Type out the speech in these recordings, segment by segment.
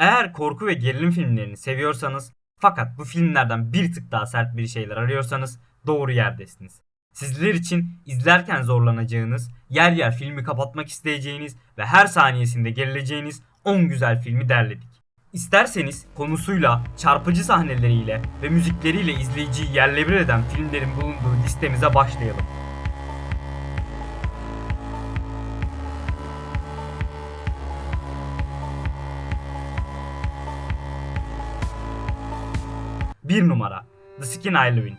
Eğer korku ve gerilim filmlerini seviyorsanız fakat bu filmlerden bir tık daha sert bir şeyler arıyorsanız doğru yerdesiniz. Sizler için izlerken zorlanacağınız, yer yer filmi kapatmak isteyeceğiniz ve her saniyesinde gerileceğiniz 10 güzel filmi derledik. İsterseniz konusuyla, çarpıcı sahneleriyle ve müzikleriyle izleyiciyi yerle bir eden filmlerin bulunduğu listemize başlayalım. Bir numara The Skin I Live In.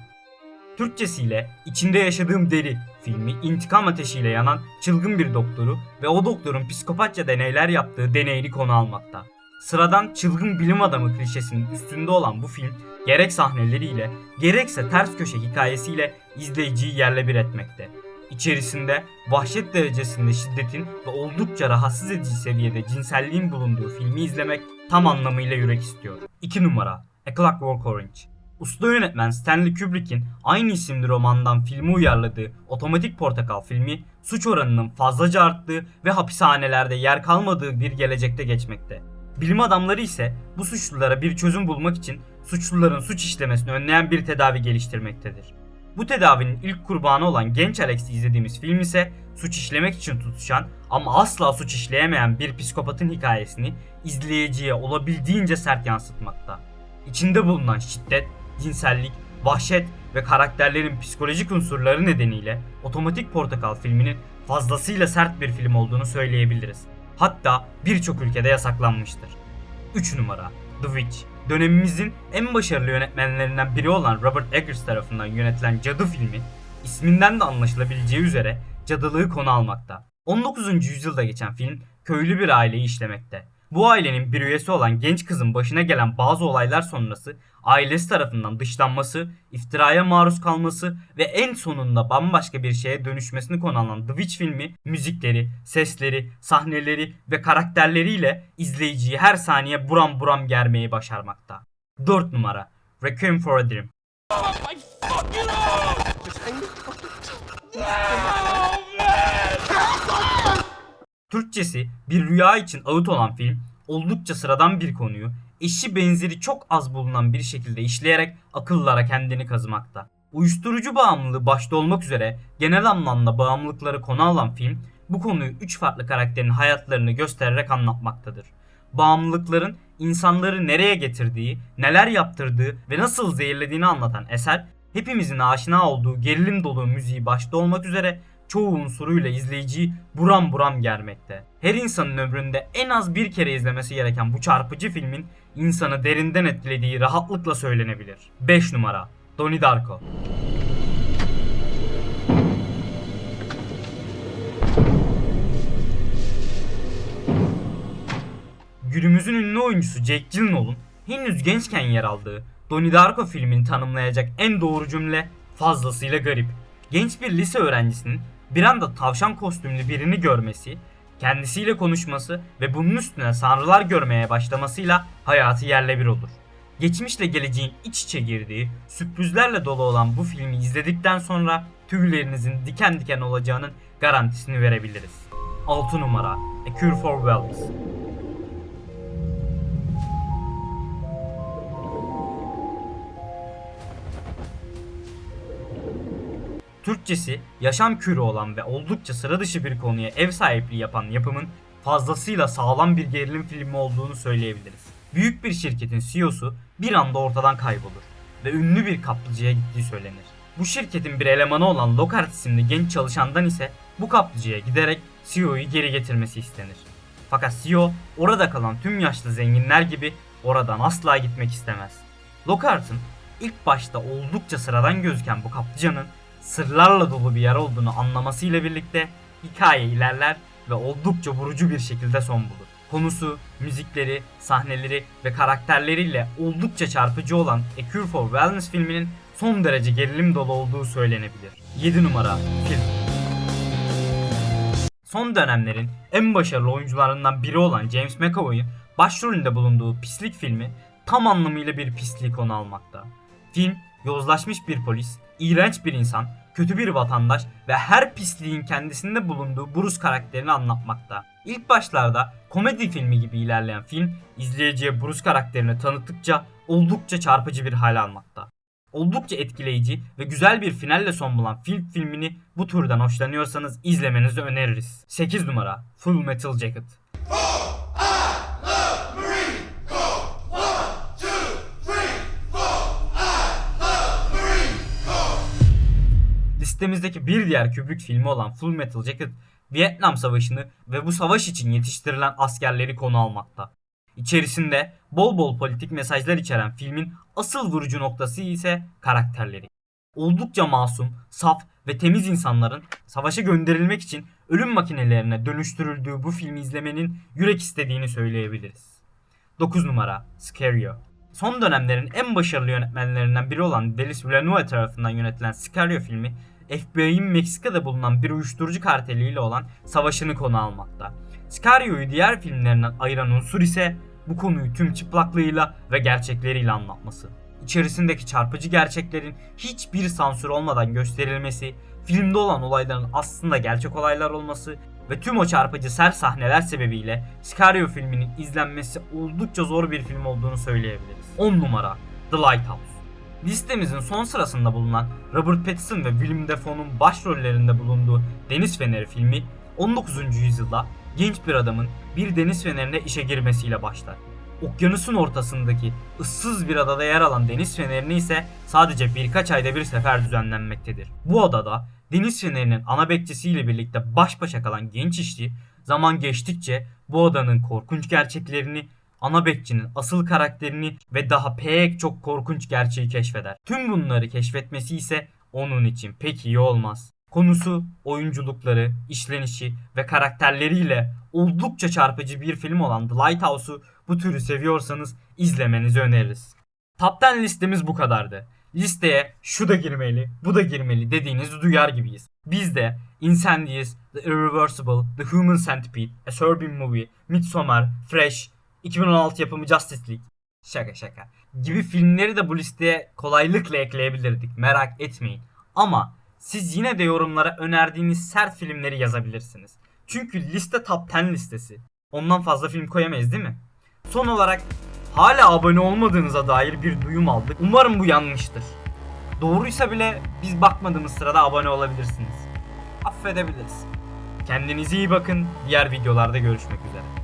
Türkçesiyle içinde yaşadığım deri filmi intikam ateşiyle yanan çılgın bir doktoru ve o doktorun psikopatça deneyler yaptığı deneyini konu almakta. Sıradan çılgın bilim adamı klişesinin üstünde olan bu film gerek sahneleriyle gerekse ters köşe hikayesiyle izleyiciyi yerle bir etmekte. İçerisinde vahşet derecesinde şiddetin ve oldukça rahatsız edici seviyede cinselliğin bulunduğu filmi izlemek tam anlamıyla yürek istiyor. 2 numara A Clockwork Orange Usta yönetmen Stanley Kubrick'in aynı isimli romandan filmi uyarladığı Otomatik Portakal filmi suç oranının fazlaca arttığı ve hapishanelerde yer kalmadığı bir gelecekte geçmekte. Bilim adamları ise bu suçlulara bir çözüm bulmak için suçluların suç işlemesini önleyen bir tedavi geliştirmektedir. Bu tedavinin ilk kurbanı olan genç Alex'i izlediğimiz film ise suç işlemek için tutuşan ama asla suç işleyemeyen bir psikopatın hikayesini izleyiciye olabildiğince sert yansıtmakta. İçinde bulunan şiddet, cinsellik, vahşet ve karakterlerin psikolojik unsurları nedeniyle Otomatik Portakal filminin fazlasıyla sert bir film olduğunu söyleyebiliriz. Hatta birçok ülkede yasaklanmıştır. 3 numara The Witch Dönemimizin en başarılı yönetmenlerinden biri olan Robert Eggers tarafından yönetilen Cadı filmi, isminden de anlaşılabileceği üzere cadılığı konu almakta. 19. yüzyılda geçen film köylü bir aileyi işlemekte. Bu ailenin bir üyesi olan genç kızın başına gelen bazı olaylar sonrası ailesi tarafından dışlanması, iftiraya maruz kalması ve en sonunda bambaşka bir şeye dönüşmesini konu alan The Witch filmi müzikleri, sesleri, sahneleri ve karakterleriyle izleyiciyi her saniye buram buram germeyi başarmakta. 4 numara Requiem for a Dream Türkçesi bir rüya için ağıt olan film oldukça sıradan bir konuyu eşi benzeri çok az bulunan bir şekilde işleyerek akıllara kendini kazımakta. Uyuşturucu bağımlılığı başta olmak üzere genel anlamda bağımlılıkları konu alan film bu konuyu 3 farklı karakterin hayatlarını göstererek anlatmaktadır. Bağımlılıkların insanları nereye getirdiği, neler yaptırdığı ve nasıl zehirlediğini anlatan eser hepimizin aşina olduğu gerilim dolu müziği başta olmak üzere çoğu unsuruyla izleyiciyi buram buram germekte. Her insanın ömründe en az bir kere izlemesi gereken bu çarpıcı filmin insanı derinden etkilediği rahatlıkla söylenebilir. 5 numara Donnie Darko Günümüzün ünlü oyuncusu Jake Gyllenhaal'ın henüz gençken yer aldığı Donnie Darko filmini tanımlayacak en doğru cümle fazlasıyla garip. Genç bir lise öğrencisinin bir anda tavşan kostümlü birini görmesi, kendisiyle konuşması ve bunun üstüne sanrılar görmeye başlamasıyla hayatı yerle bir olur. Geçmişle geleceğin iç içe girdiği, sürprizlerle dolu olan bu filmi izledikten sonra tüylerinizin diken diken olacağının garantisini verebiliriz. 6 numara A Cure for Wellness Türkçesi yaşam kürü olan ve oldukça sıra dışı bir konuya ev sahipliği yapan yapımın fazlasıyla sağlam bir gerilim filmi olduğunu söyleyebiliriz. Büyük bir şirketin CEO'su bir anda ortadan kaybolur ve ünlü bir kaplıcaya gittiği söylenir. Bu şirketin bir elemanı olan Lockhart isimli genç çalışandan ise bu kaplıcaya giderek CEO'yu geri getirmesi istenir. Fakat CEO orada kalan tüm yaşlı zenginler gibi oradan asla gitmek istemez. Lockhart'ın ilk başta oldukça sıradan gözüken bu kaplıcanın sırlarla dolu bir yer olduğunu anlamasıyla birlikte hikaye ilerler ve oldukça vurucu bir şekilde son bulur. Konusu, müzikleri, sahneleri ve karakterleriyle oldukça çarpıcı olan A Cure for Wellness filminin son derece gerilim dolu olduğu söylenebilir. 7 numara film. Son dönemlerin en başarılı oyuncularından biri olan James McAvoy'un başrolünde bulunduğu Pislik filmi tam anlamıyla bir pisliği konu almakta. Film, yozlaşmış bir polis, iğrenç bir insan kötü bir vatandaş ve her pisliğin kendisinde bulunduğu Bruce karakterini anlatmakta. İlk başlarda komedi filmi gibi ilerleyen film izleyiciye Bruce karakterini tanıttıkça oldukça çarpıcı bir hal almakta. Oldukça etkileyici ve güzel bir finalle son bulan film filmini bu türden hoşlanıyorsanız izlemenizi öneririz. 8 numara Full Metal Jacket Listemizdeki bir diğer Kubrick filmi olan Full Metal Jacket, Vietnam Savaşı'nı ve bu savaş için yetiştirilen askerleri konu almakta. İçerisinde bol bol politik mesajlar içeren filmin asıl vurucu noktası ise karakterleri. Oldukça masum, saf ve temiz insanların savaşa gönderilmek için ölüm makinelerine dönüştürüldüğü bu filmi izlemenin yürek istediğini söyleyebiliriz. 9 numara Sicario Son dönemlerin en başarılı yönetmenlerinden biri olan Denis Villeneuve tarafından yönetilen Sicario filmi, FBI'nin Meksika'da bulunan bir uyuşturucu karteliyle olan savaşını konu almakta. Sicario'yu diğer filmlerinden ayıran unsur ise bu konuyu tüm çıplaklığıyla ve gerçekleriyle anlatması. İçerisindeki çarpıcı gerçeklerin hiçbir sansür olmadan gösterilmesi, filmde olan olayların aslında gerçek olaylar olması ve tüm o çarpıcı sert sahneler sebebiyle Sicario filminin izlenmesi oldukça zor bir film olduğunu söyleyebiliriz. 10 numara The Lighthouse Listemizin son sırasında bulunan Robert Pattinson ve Willem Dafoe'nun başrollerinde bulunduğu Deniz Feneri filmi 19. yüzyılda genç bir adamın bir deniz fenerine işe girmesiyle başlar. Okyanusun ortasındaki ıssız bir adada yer alan deniz fenerini ise sadece birkaç ayda bir sefer düzenlenmektedir. Bu adada deniz fenerinin ana bekçisiyle birlikte baş başa kalan genç işçi zaman geçtikçe bu adanın korkunç gerçeklerini, ana bekçinin asıl karakterini ve daha pek çok korkunç gerçeği keşfeder. Tüm bunları keşfetmesi ise onun için pek iyi olmaz. Konusu, oyunculukları, işlenişi ve karakterleriyle oldukça çarpıcı bir film olan The Lighthouse'u bu türü seviyorsanız izlemenizi öneririz. Top 10 listemiz bu kadardı. Listeye şu da girmeli, bu da girmeli dediğinizi duyar gibiyiz. Biz de Incendies, The Irreversible, The Human Centipede, A Serbian Movie, Midsommar, Fresh, 2016 yapımı Justice League, şaka şaka gibi filmleri de bu listeye kolaylıkla ekleyebilirdik merak etmeyin. Ama siz yine de yorumlara önerdiğiniz sert filmleri yazabilirsiniz. Çünkü liste top 10 listesi. Ondan fazla film koyamayız değil mi? Son olarak hala abone olmadığınıza dair bir duyum aldık. Umarım bu yanlıştır. Doğruysa bile biz bakmadığımız sırada abone olabilirsiniz. Affedebiliriz. Kendinize iyi bakın. Diğer videolarda görüşmek üzere.